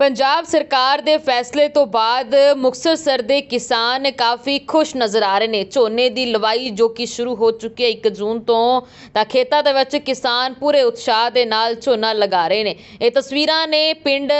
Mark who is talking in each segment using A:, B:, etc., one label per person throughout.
A: ਪੰਜਾਬ ਸਰਕਾਰ ਦੇ ਫੈਸਲੇ ਤੋਂ ਬਾਅਦ ਮੁਕਤਸਰ ਦੇ ਕਿਸਾਨ ਕਾਫੀ ਖੁਸ਼ ਨਜ਼ਰ ਆ ਰਹੇ ਨੇ। ਝੋਨੇ ਦੀ ਲਵਾਈ ਜੋ ਕਿ ਸ਼ੁਰੂ ਹੋ ਚੁੱਕੀ ਹੈ 1 ਜੂਨ ਤੋਂ, ਤਾਂ ਖੇਤਾਂ ਦੇ ਵਿੱਚ ਕਿਸਾਨ ਪੂਰੇ ਉਤਸ਼ਾਹ ਦੇ ਨਾਲ ਝੋਨਾ ਲਗਾ ਰਹੇ ਨੇ। ਇਹ ਤਸਵੀਰਾਂ ਨੇ ਪਿੰਡ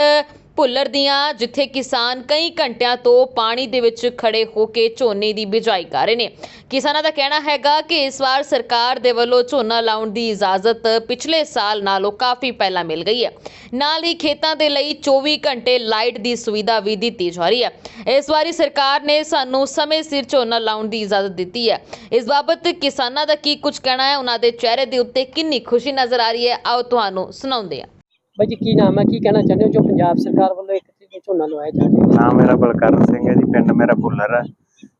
A: ਭੁੱਲਰ ਦੀਆਂ, ਜਿੱਥੇ ਕਿਸਾਨ ਕਈ ਘੰਟਿਆਂ ਤੋਂ ਪਾਣੀ ਦੇ ਵਿੱਚ ਖੜੇ ਹੋ ਕੇ ਝੋਨੇ ਦੀ ਬਿਜਾਈ ਕਰ ਰਹੇ ਨੇ। ਕਿਸਾਨਾਂ ਦਾ ਕਹਿਣਾ ਹੈਗਾ ਕਿ ਇਸ ਵਾਰ ਸਰਕਾਰ ਦੇ ਵੱਲੋਂ ਝੋਨਾ ਲਾਉਣ ਦੀ ਇਜਾਜ਼ਤ ਪਿਛਲੇ ਸਾਲ ਨਾਲੋਂ ਕਾਫੀ ਪਹਿਲਾਂ ਮਿਲ ਗਈ ਹੈ। ਨਾਲ ਹੀ ਖੇਤਾਂ ਦੇ ਲਈ 24 ਘੰਟੇ ਲਾਈਟ ਦੀ ਸੁਵਿਧਾ ਵੀ ਦਿੱਤੀ ਜਾ ਰਹੀ ਹੈ। ਇਸ ਵਾਰੀ ਸਰਕਾਰ ਨੇ ਸਾਨੂੰ ਸਮੇਂ ਸਿਰ ਝੋਨਾ ਲਾਉਣ ਦੀ ਇਜਾਜ਼ਤ ਦਿੱਤੀ ਹੈ। ਇਸ ਬਾਬਤ ਕਿਸਾਨਾਂ ਦਾ ਕੀ ਕੁਝ ਕਹਿਣਾ ਹੈ? ਉਹਨਾਂ ਦੇ ਚਿਹਰੇ ਦੇ ਉੱਤੇ ਕਿੰਨੀ ਖੁਸ਼ੀ ਨਜ਼ਰ ਆ ਰਹੀ ਹੈ? ਆਓ ਤੁਹਾਨੂੰ ਸੁਣਾਉਂਦੇ ਹਾਂ।
B: ਬਾਈ ਜੀ, ਕੀ ਨਾਮ ਹੈ? ਕੀ ਕਹਿਣਾ ਚਾਹੁੰਦੇ ਹੋ ਜੋ ਪੰਜਾਬ ਸਰਕਾਰ ਵੱਲੋਂ ਇੱਕ ਤਰੀਕ ਝੋਨਾ ਲਵਾਇਆ ਜਾ ਰਿਹਾ
C: ਨਾਮ ਮੇਰਾ ਬਲਕਰਨ ਸਿੰਘ ਹੈ ਜੀ, ਪਿੰਡ ਮੇਰਾ ਭੁੱਲਰ ਹੈ।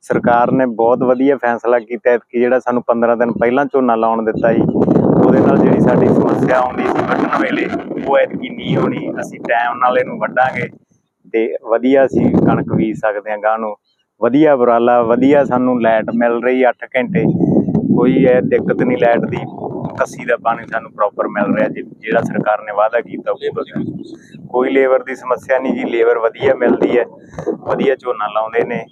C: ਸਰਕਾਰ ਨੇ ਬਹੁਤ ਵਧੀਆ ਫੈਸਲਾ ਕੀਤਾ ਕਿ ਜਿਹੜਾ ਸਾਨੂੰ 15 ਦਿਨ ਪਹਿਲਾਂ ਝੋਨਾ ਲਾਉਣ ਦਿੱਤਾ ਜੀ, ਉਹਦੇ ਨਾਲ ਜਿਹੜੀ ਸਾਡੀ ਸਮੱਸਿਆ ਆਉਂਦੀ ਸੀ ਵੱਢਣ ਵੇਲੇ, ਉਹ ਐਤਕੀ ਨਹੀਂ ਹੋਣੀ, ਅਸੀਂ ਟਾਈਮ ਨਾਲ ਇਹਨੂੰ ਵੱਢਾਂਗੇ। ਤੇ ਵਧੀਆ ਅਸੀਂ ਕਣਕ ਬੀਜ ਸਕਦੇ ਹਾਂ ਗਾਂ ਨੂੰ ਵਧੀਆ ਉਪਰਾਲਾ, ਵਧੀਆ ਸਾਨੂੰ ਲਾਈਟ ਮਿਲ ਰਹੀ 8 ਘੰਟੇ, ਕੋਈ ਇਹ ਦਿੱਕਤ ਨਹੀਂ ਲਾਈਟ ਦੀ। ਕੱਸੀ ਦਾ ਪਾਣੀ ਸਾਨੂੰ ਪ੍ਰੋਪਰ ਮਿਲ ਰਿਹਾ ਜਿ- ਜਿਹੜਾ ਸਰਕਾਰ ਨੇ ਵਾਅਦਾ ਕੀਤਾ ਉਹ ਕੋਈ ਲੇਬਰ ਦੀ ਸਮੱਸਿਆ ਨਹੀਂ ਜੀ ਲੇਬਰ ਵਧੀਆ ਮਿਲਦੀ ਹੈ ਵਧੀਆ ਝੋਨਾ ਲਾਉਂਦੇ ਨੇ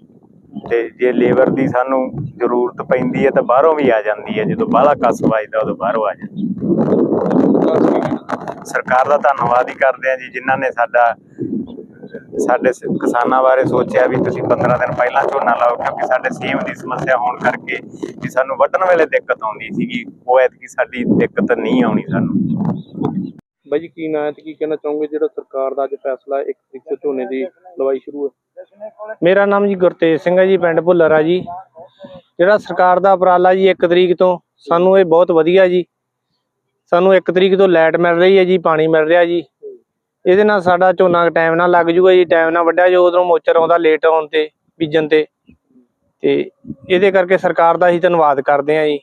C: ਤੇ ਜੇ ਲੇਬਰ ਦੀ ਸਾਨੂੰ ਜ਼ਰੂਰਤ ਪੈਂਦੀ ਹੈ ਤਾਂ ਬਾਹਰੋਂ ਵੀ ਆ ਜਾਂਦੀ ਹੈ ਜਦੋਂ ਬਾਹਲਾ ਕਸ ਵੱਜਦਾ ਉਦੋਂ ਬਾਹਰੋਂ ਆ ਜਾਂਦੀ ਸਰਕਾਰ ਦਾ ਧੰਨਵਾਦ ਹੀ ਕਰਦੇ ਆ ਜੀ ਜਿਨ੍ਹਾਂ ਨੇ ਸਾਡਾ ਸਾਡੇ ਕਿਸਾਨਾਂ ਬਾਰੇ ਸੋਚਿਆ ਵੀ ਤੁਸੀਂ 15 ਦਿਨ ਪਹਿਲਾਂ ਝੋਨਾ ਲਾਓ ਕਿਉਂਕਿ ਸਾਡੇ ਸੇਮ ਦੀ ਸਮੱਸਿਆ ਹੋਣ ਕਰਕੇ ਵੀ ਸਾਨੂੰ ਵੱਢਣ ਵੇਲੇ ਦਿੱਕਤ ਆਉਂਦੀ ਸੀਗੀ ਉਹ ਐਤਕੀ ਸਾਡੀ ਦਿੱਕਤ ਨਹੀਂ ਆਉਣੀ ਸਾਨੂੰ।
D: ਬਾਈ ਜੀ ਕੀ ਨਾਂ ਤੇ ਕੀ ਕਹਿਣਾ ਚਾਹੋਗੇ? ਜਿਹੜਾ ਸਰਕਾਰ ਦਾ ਅੱਜ ਫੈਸਲਾ ਇੱਕ ਤਰੀਕ ਤੋਂ ਝੋਨੇ ਦੀ ਲਵਾਈ ਸ਼ੁਰੂ ਹੈ।
E: ਮੇਰਾ ਨਾਮ ਜੀ ਗੁਰਤੇਜ ਸਿੰਘ ਹੈ ਜੀ ਪਿੰਡ ਭੁੱਲਰ ਆ ਜੀ। ਜਿਹੜਾ ਸਰਕਾਰ ਦਾ ਉਪਰਾਲਾ ਜੀ 1 ਤਰੀਕ ਤੋਂ ਸਾਨੂੰ ਇਹ ਬਹੁਤ ਵਧੀਆ ਜੀ। ਸਾਨੂੰ 1 ਤਰੀਕ ਤੋਂ ਲਾਈਟ ਮਿਲ ਰਹੀ ਹੈ ਜੀ ਪਾਣੀ ਮਿਲ ਰਿਹਾ ਜੀ। ਇਹਦੇ ਨਾਲ ਸਾਡਾ ਝੋਨਾ ਟਾਈਮ ਨਾਲ ਲੱਗ ਜੂਗਾ ਜੀ ਟਾਈਮ ਨਾਲ ਵੱਢਿਆ ਜੋ ਉਧਰੋਂ ਮੋਚਰ ਆਉਂਦਾ ਲੇਟ ਆਉਣ ਤੇ ਬੀਜਣ ਤੇ। ਤੇ ਇਹਦੇ ਕਰਕੇ ਸਰਕਾਰ ਦਾ ਹੀ ਧੰਨਵਾਦ ਕਰਦੇ ਆ ਜੀ।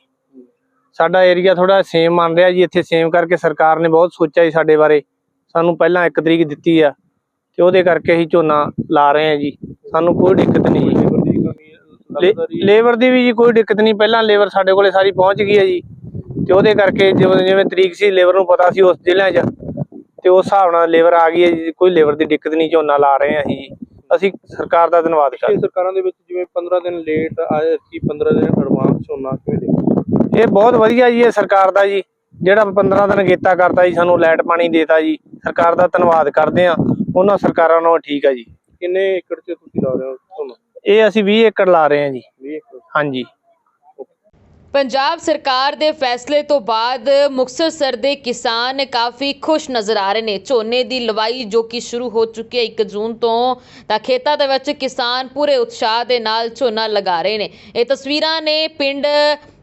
E: ਸਾਡਾ ਏਰੀਆ ਥੋੜਾ ਸੇਮ ਮੰਨ ਰਿਹਾ ਜੀ ਇੱਥੇ ਸੇਮ ਕਰਕੇ ਸਰਕਾਰ ਨੇ ਬਹੁਤ ਸੋਚਿਆ ਜੀ ਸਾਡੇ ਬਾਰੇ। ਸਾਨੂੰ ਪਹਿਲਾਂ 1 ਤਰੀਕ ਦਿੱਤੀ ਆ ਤੇ ਉਹਦੇ ਕਰਕੇ ਅਸੀਂ ਝੋਨਾ ਲਾ ਰਹੇ ਆ ਜੀ। ਸਾਨੂੰ ਕੋਈ ਦਿੱਕਤ ਨਹੀਂ ਜੀ।
D: ਲੇਬਰ ਦੀ
E: ਵੀ ਜੀ ਕੋਈ ਦਿੱਕਤ ਨਹੀਂ ਪਹਿਲਾਂ ਲੇਬਰ ਸਾਡੇ ਕੋਲੇ ਸਾਰੀ ਪਹੁੰਚ ਗਈ ਹੈ ਜੀ। ਤੇ ਉਹਦੇ ਕਰਕੇ ਜਿਵੇਂ ਜਿਵੇਂ ਤਰੀਕ ਸੀ ਲੇਬਰ ਨੂੰ ਪਤਾ ਸੀ ਉਸ ਜ਼ਿਲ੍ਹਿਆਂ 'ਚ। ਤੇ ਉਸ ਹਿਸਾਬ ਨਾਲ ਲੇਬਰ ਆ ਗਈ ਹੈ ਜੀ ਕੋਈ ਲੇਬਰ ਦੀ ਦਿੱਕਤ ਨਹੀਂ ਝੋਨਾ ਲਾ ਰਹੇ ਹਾਂ ਅਸੀਂ। ਅਸੀਂ ਸਰਕਾਰ ਦਾ ਧੰਨਵਾਦ
D: ਪਿਛਲੇ
E: ਕਰਦੇ
D: ਸਰਕਾਰਾਂ ਦੇ ਵਿੱਚ ਜਿਵੇਂ 15 ਦਿਨ ਲੇਟ ਆਏ ਸੀ 15 ਦਿਨ ਐਡਵਾਂਸ ਝੋਨਾ ਕਿਵੇਂ ਦੇ
E: ਇਹ ਬਹੁਤ ਵਧੀਆ ਜੀ ਇਹ ਸਰਕਾਰ ਦਾ ਜੀ ਜਿਹੜਾ 15 ਦਿਨ ਗੇਤਾ ਕਰਤਾ ਜੀ ਸਾਨੂੰ ਲਾਈਟ ਪਾਣੀ ਦੇਤਾ ਜੀ। ਸਰਕਾਰ ਦਾ ਧੰਨਵਾਦ ਕਰਦੇ ਆ ਉਹਨਾਂ ਸਰਕਾਰਾਂ ਨੂੰ ਠੀਕ ਆ ਜੀ।
D: ਕਿੰਨੇ ਏਕੜ 'ਚ ਤੁਸੀਂ ਲਾ ਰਹੇ ਹੋ ਝੋਨਾ?
E: ਇਹ ਅਸੀਂ 20 ਏਕੜ ਲਾ ਰਹੇ ਹਾਂ ਜੀ।
D: 20 ਏਕੜ।
E: ਹਾਂਜੀ।
A: ਪੰਜਾਬ ਸਰਕਾਰ ਦੇ ਫੈਸਲੇ ਤੋਂ ਬਾਅਦ ਮੁਕਤਸਰ ਦੇ ਕਿਸਾਨ ਕਾਫੀ ਖੁਸ਼ ਨਜ਼ਰ ਆ ਰਹੇ ਨੇ। ਝੋਨੇ ਦੀ ਲਵਾਈ ਜੋ ਕਿ ਸ਼ੁਰੂ ਹੋ ਚੁੱਕੀ ਹੈ 1 ਜੂਨ ਤੋਂ, ਤਾਂ ਖੇਤਾਂ ਦੇ ਵਿੱਚ ਕਿਸਾਨ ਪੂਰੇ ਉਤਸ਼ਾਹ ਦੇ ਨਾਲ ਝੋਨਾ ਲਗਾ ਰਹੇ ਨੇ। ਇਹ ਤਸਵੀਰਾਂ ਨੇ ਪਿੰਡ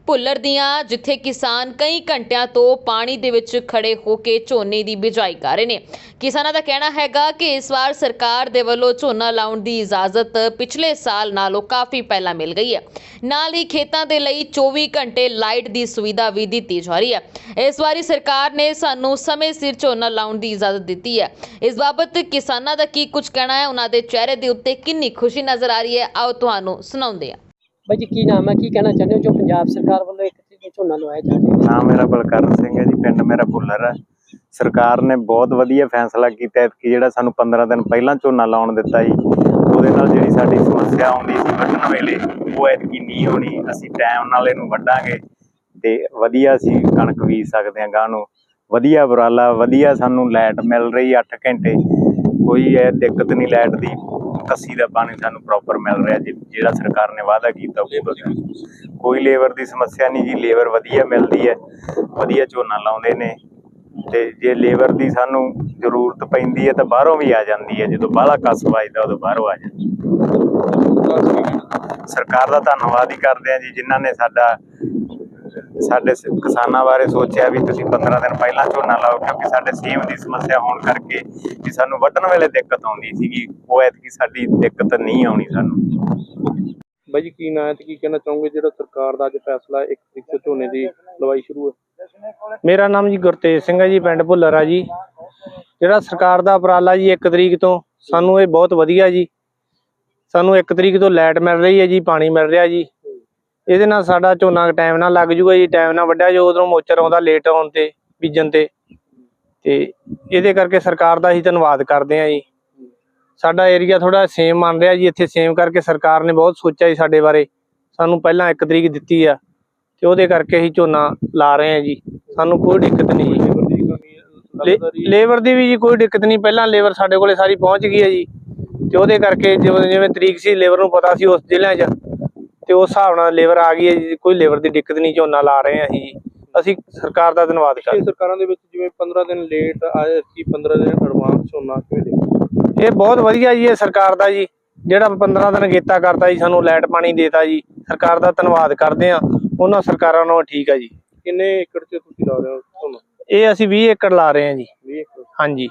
A: ਭੁੱਲਰ ਦੀਆਂ, ਜਿੱਥੇ ਕਿਸਾਨ ਕਈ ਘੰਟਿਆਂ ਤੋਂ ਪਾਣੀ ਦੇ ਵਿੱਚ ਖੜੇ ਹੋ ਕੇ ਝੋਨੇ ਦੀ ਬਿਜਾਈ ਕਰ ਰਹੇ ਨੇ। ਕਿਸਾਨਾਂ ਦਾ ਕਹਿਣਾ ਹੈਗਾ ਕਿ ਇਸ ਵਾਰ ਸਰਕਾਰ ਦੇ ਵੱਲੋਂ ਝੋਨਾ ਲਾਉਣ ਦੀ ਇਜਾਜ਼ਤ ਪਿਛਲੇ ਸਾਲ ਨਾਲੋਂ ਕਾਫੀ ਪਹਿਲਾਂ ਮਿਲ ਗਈ ਹੈ। ਨਾਲ ਹੀ ਖੇਤਾਂ ਦੇ ਲਈ 24 ਘੰਟੇ ਲਾਈਟ ਦੀ ਸੁਵਿਧਾ ਵੀ ਦਿੱਤੀ ਜਾ ਰਹੀ ਹੈ। ਇਸ ਵਾਰੀ ਸਰਕਾਰ ਨੇ ਸਾਨੂੰ ਸਮੇਂ ਸਿਰ ਝੋਨਾ ਲਾਉਣ ਦੀ ਇਜਾਜ਼ਤ ਦਿੱਤੀ ਹੈ। ਇਸ ਬਾਬਤ ਕਿਸਾਨਾਂ ਦਾ ਕੀ ਕੁਝ ਕਹਿਣਾ ਹੈ? ਉਹਨਾਂ ਦੇ ਚਿਹਰੇ ਦੇ ਉੱਤੇ ਕਿੰਨੀ ਖੁਸ਼ੀ ਨਜ਼ਰ ਆ ਰਹੀ ਹੈ? ਆਓ ਤੁਹਾਨੂੰ ਸੁਣਾਉਂਦੇ ਹਾਂ।
B: ਬਾਈ ਜੀ, ਕੀ ਨਾਮ ਹੈ? ਕੀ ਕਹਿਣਾ ਚਾਹੁੰਦੇ ਹੋ? ਜੋ ਪੰਜਾਬ ਸਰਕਾਰ ਵੱਲੋਂ ਇੱਕ ਤਰੀਕ ਝੋਨਾ ਲਵਾਇਆ ਜਾ ਰਿਹਾ ਹੈ।
C: ਨਾਮ ਮੇਰਾ ਬਲਕਰਨ ਸਿੰਘ ਹੈ ਜੀ, ਪਿੰਡ ਮੇਰਾ ਭੁੱਲਰ ਹੈ। ਸਰਕਾਰ ਨੇ ਬਹੁਤ ਵਧੀਆ ਫੈਸਲਾ ਕੀਤਾ ਕਿ ਜਿਹੜਾ ਸਾਨੂੰ 15 ਦਿਨ ਪਹਿਲਾਂ ਝੋਨਾ ਲਾਉਣ ਦਿੱਤਾ ਜੀ, ਉਹਦੇ ਨਾਲ ਜਿਹੜੀ ਸਾਡੀ ਸਮੱਸਿਆ ਆਉਂਦੀ ਸੀ ਵੱਢਣ ਵੇਲੇ, ਉਹ ਐਤਕੀ ਨਹੀਂ ਹੋਣੀ ਅਸੀਂ ਟਾਈਮ ਨਾਲ ਇਹਨੂੰ ਵੱਢਾਂਗੇ ਤੇ ਵਧੀਆ ਅਸੀਂ ਕਣਕ ਬੀਜ ਸਕਦੇ ਹਾਂ ਗਾਂ ਨੂੰ। ਵਧੀਆ ਉਪਰਾਲਾ, ਵਧੀਆ ਸਾਨੂੰ ਲਾਈਟ ਮਿਲ ਰਹੀ 8 ਘੰਟੇ। ਕੋਈ ਇਹ ਦਿੱਕਤ ਨਹੀਂ ਲਾਈਟ ਦੀ। ਕੱਸੀ ਦਾ ਪਾਣੀ ਸਾਨੂੰ ਪ੍ਰੋਪਰ ਮਿਲ ਰਿਹਾ ਜਿ- ਜਿਹੜਾ ਸਰਕਾਰ ਨੇ ਵਾਅਦਾ ਕੀਤਾ ਕੋਈ ਲੇਬਰ ਦੀ ਸਮੱਸਿਆ ਨਹੀਂ ਜੀ ਲੇਬਰ ਵਧੀਆ ਮਿਲਦੀ ਹੈ ਵਧੀਆ ਝੋਨਾ ਲਾਉਂਦੇ ਨੇ ਤੇ ਜੇ ਲੇਬਰ ਦੀ ਸਾਨੂੰ ਜ਼ਰੂਰਤ ਪੈਂਦੀ ਹੈ ਤਾਂ ਬਾਹਰੋਂ ਵੀ ਆ ਜਾਂਦੀ ਹੈ ਜਦੋਂ ਬਾਹਲਾ ਕਸ ਵੱਜਦਾ ਉਦੋਂ ਬਾਹਰੋਂ ਆ ਜਾਂਦੀ। ਸਰਕਾਰ ਦਾ ਧੰਨਵਾਦ ਹੀ ਕਰਦੇ ਆ ਜੀ ਜਿਨ੍ਹਾਂ ਨੇ ਸਾਡਾ ਸਾਡੇ ਕਿਸਾਨਾਂ ਬਾਰੇ ਸੋਚਿਆ ਵੀ ਤੁਸੀਂ 15 ਦਿਨ ਪਹਿਲਾਂ ਝੋਨਾ ਲਾਓ ਕਿਉਂਕਿ ਸਾਡੇ ਸੇਮ ਦੀ ਸਮੱਸਿਆ ਹੋਣ ਕਰਕੇ ਵੀ ਸਾਨੂੰ ਵੱਢਣ ਵੇਲੇ ਦਿੱਕਤ ਆਉਂਦੀ ਸੀਗੀ। ਉਹ ਐਤਕੀ ਸਾਡੀ ਦਿੱਕਤ ਨਹੀਂ ਆਉਣੀ ਸਾਨੂੰ।
D: ਬਾਈ ਜੀ ਕੀ ਨਾਂ ਹੈ ਤੇ ਕੀ ਕਹਿਣਾ ਚਾਹੋਗੇ? ਜਿਹੜਾ ਸਰਕਾਰ ਦਾ ਅੱਜ ਫੈਸਲਾ ਇੱਕ ਤਰੀਕ ਤੋਂ ਝੋਨੇ ਦੀ ਲਵਾਈ ਸ਼ੁਰੂ ਹੈ।
E: ਮੇਰਾ ਨਾਮ ਜੀ ਗੁਰਤੇਜ ਸਿੰਘ ਹੈ ਜੀ ਪਿੰਡ ਭੁੱਲਰ ਆ ਜੀ। ਜਿਹੜਾ ਸਰਕਾਰ ਦਾ ਉਪਰਾਲਾ ਜੀ 1 ਤਰੀਕ ਤੋਂ ਸਾਨੂੰ ਇਹ ਬਹੁਤ ਵਧੀਆ ਜੀ। ਸਾਨੂੰ 1 ਤਰੀਕ ਤੋਂ ਲਾਈਟ ਮਿਲ ਰਹੀ ਹੈ ਜੀ ਪਾਣੀ ਮਿਲ ਰਿਹਾ ਜੀ। ਇਹਦੇ ਨਾਲ ਸਾਡਾ ਝੋਨਾ ਟਾਈਮ ਨਾਲ ਲੱਗ ਜੂਗਾ ਜੀ ਟਾਈਮ ਨਾਲ ਵੱਢਿਆ ਜੋ ਉਧਰੋਂ ਮੋਚਰ ਆਉਂਦਾ ਲੇਟ ਆਉਣ ਤੇ ਬੀਜਣ ਤੇ। ਤੇ ਇਹਦੇ ਕਰਕੇ ਸਰਕਾਰ ਦਾ ਹੀ ਧੰਨਵਾਦ ਕਰਦੇ ਆ ਜੀ। ਸਾਡਾ ਏਰੀਆ ਥੋੜਾ ਸੇਮ ਮੰਨ ਰਿਹਾ ਜੀ ਇੱਥੇ ਸੇਮ ਕਰਕੇ ਸਰਕਾਰ ਨੇ ਬਹੁਤ ਸੋਚਿਆ ਜੀ ਸਾਡੇ ਬਾਰੇ। ਸਾਨੂੰ ਪਹਿਲਾਂ 1 ਤਰੀਕ ਦਿੱਤੀ ਆ ਤੇ ਉਹਦੇ ਕਰਕੇ ਅਸੀਂ ਝੋਨਾ ਲਾ ਰਹੇ ਹਾਂ ਜੀ। ਸਾਨੂੰ ਕੋਈ ਦਿੱਕਤ ਨਹੀਂ ਜੀ।
D: ਲੇਬਰ ਦੀ
E: ਵੀ ਜੀ ਕੋਈ ਦਿੱਕਤ ਨਹੀਂ। ਪਹਿਲਾਂ ਲੇਬਰ ਸਾਡੇ ਕੋਲੇ ਸਾਰੀ ਪਹੁੰਚ ਗਈ ਹੈ ਜੀ। ਤੇ ਉਹਦੇ ਕਰਕੇ ਜਿਵੇਂ ਜਿਵੇਂ ਤਰੀਕ ਸੀ ਲੇਬਰ ਨੂੰ ਪਤਾ ਸੀ ਉਸ ਜ਼ਿਲ੍ਹਿਆਂ 'ਚ। ਤੇ ਉਸ ਹਿਸਾਬ ਨਾਲ ਲੇਬਰ ਆ ਗਈ ਹੈ ਜੀ ਕੋਈ ਲੇਬਰ ਦੀ ਦਿੱਕਤ ਨਹੀਂ ਝੋਨਾ ਲਾ ਰਹੇ ਹਾਂ ਅਸੀਂ। ਅਸੀਂ ਸਰਕਾਰ ਦਾ ਧੰਨਵਾਦ ਕਰਦੇ
D: ਪਿਛਲੀ ਸਰਕਾਰਾਂ ਦੇ ਵਿੱਚ ਜਿਵੇਂ 15 ਦਿਨ ਲੇਟ ਆਏ ਕਿ 15 ਦਿਨ ਐਡਵਾਂਸ ਝੋਨਾ ਕਿਵੇਂ ਦੇ
E: ਇਹ ਬਹੁਤ ਵਧੀਆ ਜੀ ਇਹ ਸਰਕਾਰ ਦਾ ਜੀ। ਜਿਹੜਾ 15 ਦਿਨ ਗੇਤਾ ਕਰਤਾ ਜੀ ਸਾਨੂੰ ਲਾਈਟ ਪਾਣੀ ਦੇਤਾ ਜੀ। ਸਰਕਾਰ ਦਾ ਧੰਨਵਾਦ ਕਰਦੇ ਆ ਉਹਨਾਂ ਸਰਕਾਰਾਂ ਨਾਲੋਂ ਠੀਕ ਆ ਜੀ।
D: ਕਿੰਨੇ ਏਕੜ 'ਚ ਤੁਸੀਂ ਲਾ ਰਹੇ ਹੋ ਝੋਨਾ?
E: ਇਹ ਅਸੀਂ 20 ਏਕੜ ਲਾ ਰਹੇ ਹਾਂ ਜੀ।
D: 20 ਏਕੜ।
E: ਹਾਂਜੀ।